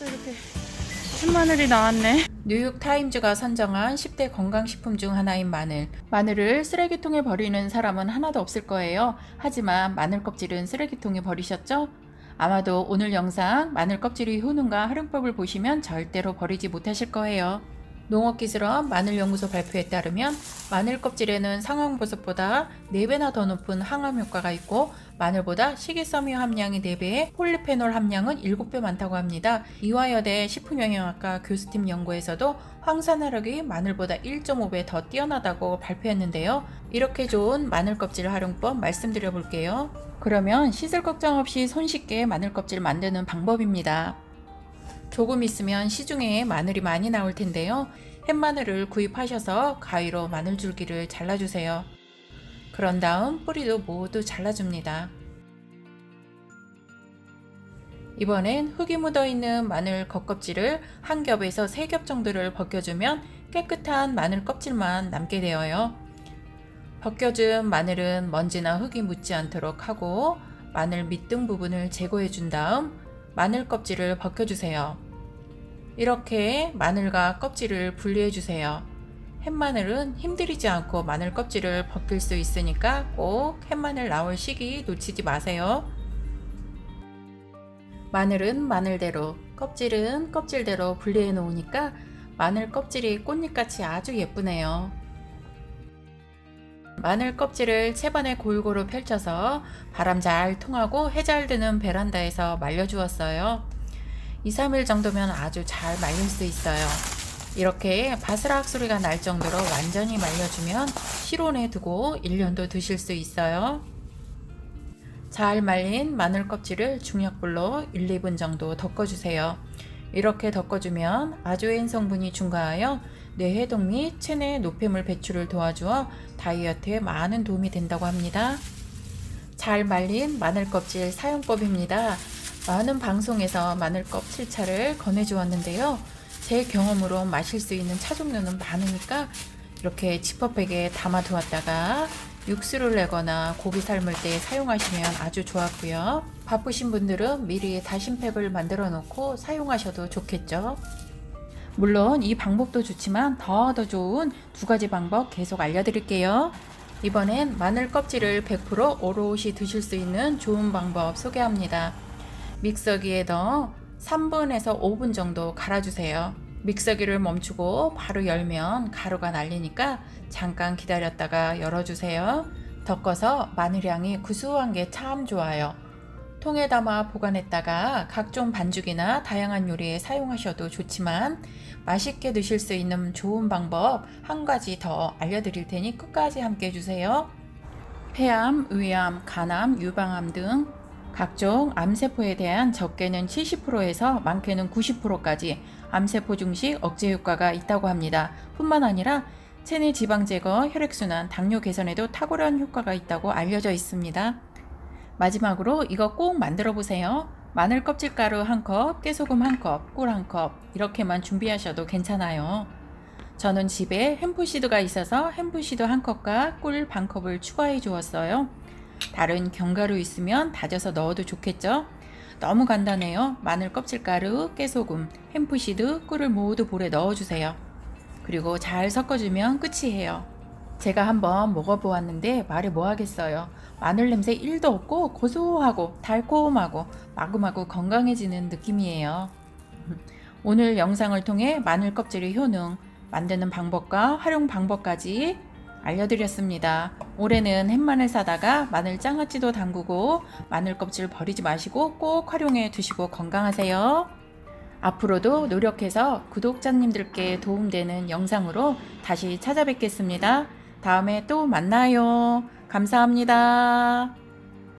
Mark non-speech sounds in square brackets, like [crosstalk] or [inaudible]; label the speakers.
Speaker 1: 또 이렇게 신마늘이 나왔네. 뉴욕타임즈가 선정한 10대 건강식품 중 하나인 마늘. 마늘을 쓰레기통에 버리는 사람은 하나도 없을 거예요. 하지만 마늘 껍질은 쓰레기통에 버리셨죠? 아마도 오늘 영상 마늘 껍질의 효능과 활용법을 보시면 절대로 버리지 못하실 거예요. 농업기술원 마늘연구소 발표에 따르면 마늘 껍질에는 상황버섯보다 4배나 더 높은 항암 효과가 있고 마늘보다 식이섬유 함량이 4배, 폴리페놀 함량은 7배 많다고 합니다. 이화여대 식품영양학과 교수팀 연구에서도 황산화력이 마늘보다 1.5배 더 뛰어나다고 발표했는데요. 이렇게 좋은 마늘 껍질 활용법 말씀드려 볼게요. 그러면 씻을 걱정 없이 손쉽게 마늘 껍질 만드는 방법입니다. 조금 있으면 시중에 마늘이 많이 나올 텐데요. 햇마늘을 구입하셔서 가위로 마늘 줄기를 잘라주세요. 그런 다음 뿌리도 모두 잘라줍니다. 이번엔 흙이 묻어 있는 마늘 겉껍질을 한 겹에서 세 겹 정도를 벗겨주면 깨끗한 마늘 껍질만 남게 되어요. 벗겨준 마늘은 먼지나 흙이 묻지 않도록 하고 마늘 밑등 부분을 제거해 준 다음 마늘 껍질을 벗겨주세요. 이렇게 마늘과 껍질을 분리해 주세요. 햇마늘은 힘들이지 않고 마늘 껍질을 벗길 수 있으니까 꼭 햇마늘 나올 시기 놓치지 마세요. 마늘은 마늘대로, 껍질은 껍질대로 분리해 놓으니까 마늘 껍질이 꽃잎같이 아주 예쁘네요. 마늘 껍질을 채반에 골고루 펼쳐서 바람 잘 통하고 해 잘 드는 베란다에서 말려주었어요. 2, 3일 정도면 아주 잘 말릴 수 있어요. 이렇게 바스락 소리가 날 정도로 완전히 말려주면 실온에 두고 1년도 드실 수 있어요. 잘 말린 마늘 껍질을 중약불로 1, 2분 정도 덮어주세요. 이렇게 덮어주면 아조엔 성분이 중과하여 뇌해동 및 체내 노폐물 배출을 도와주어 다이어트에 많은 도움이 된다고 합니다. 잘 말린 마늘 껍질 사용법입니다. 많은 방송에서 마늘 껍질차를 권해주었는데요. 제 경험으로 마실 수 있는 차 종류는 많으니까 이렇게 지퍼백에 담아 두었다가 육수를 내거나 고기 삶을 때 사용하시면 아주 좋았고요. 바쁘신 분들은 미리 다심팩을 만들어 놓고 사용하셔도 좋겠죠. 물론 이 방법도 좋지만 더 더 좋은 두 가지 방법 계속 알려드릴게요. 이번엔 마늘 껍질을 100% 오롯이 드실 수 있는 좋은 방법 소개합니다. 믹서기에 넣어 3분에서 5분 정도 갈아주세요. 믹서기를 멈추고 바로 열면 가루가 날리니까 잠깐 기다렸다가 열어주세요. 덮어서 마늘향이 구수한 게 참 좋아요. 통에 담아 보관했다가 각종 반죽이나 다양한 요리에 사용하셔도 좋지만 맛있게 드실 수 있는 좋은 방법 한 가지 더 알려드릴 테니 끝까지 함께 해주세요. 폐암, 위암, 간암, 유방암 등 각종 암세포에 대한 적게는 70%에서 많게는 90%까지 암세포 증식 억제 효과가 있다고 합니다. 뿐만 아니라 체내 지방 제거, 혈액순환, 당뇨 개선에도 탁월한 효과가 있다고 알려져 있습니다. 마지막으로 이거 꼭 만들어 보세요. 마늘 껍질 가루 한 컵, 깨소금 한 컵, 꿀 한 컵, 이렇게만 준비하셔도 괜찮아요. 저는 집에 햄프시드가 있어서 햄프시드 한 컵과 꿀 반 컵을 추가해 주었어요. 다른 견과류 있으면 다져서 넣어도 좋겠죠? 너무 간단해요. 마늘 껍질가루, 깨소금, 햄프시드, 꿀을 모두 볼에 넣어주세요. 그리고 잘 섞어주면 끝이에요. 제가 한번 먹어보았는데 말해 뭐하겠어요. 마늘 냄새 1도 없고 고소하고 달콤하고 마구마구 건강해지는 느낌이에요. [laughs] 오늘 영상을 통해 마늘 껍질의 효능, 만드는 방법과 활용 방법까지 알려드렸습니다. 올해는 햇마늘 사다가 마늘 장아찌도 담그고 마늘 껍질 버리지 마시고 꼭 활용해 두시고 건강하세요. 앞으로도 노력해서 구독자님들께 도움되는 영상으로 다시 찾아뵙겠습니다. 다음에 또 만나요. 감사합니다.